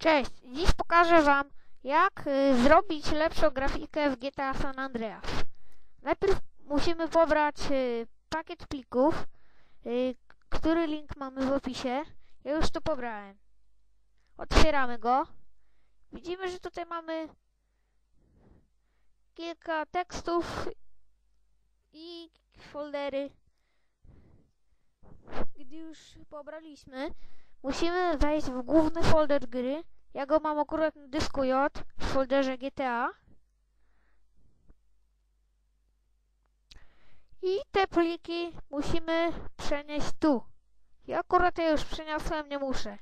Cześć, dziś pokażę Wam, jak y, zrobić lepszą grafikę w GTA San Andreas. Najpierw musimy pobrać y, pakiet plików, y, który link mamy w opisie. Ja już to pobrałem. Otwieramy go. Widzimy, że tutaj mamy kilka tekstów i foldery. Gdy już pobraliśmy, musimy wejść w główny folder gry. Ja go mam akurat na dysku J w folderze GTA. I te pliki musimy przenieść tu. Ja akurat je już przeniosłem, nie muszę.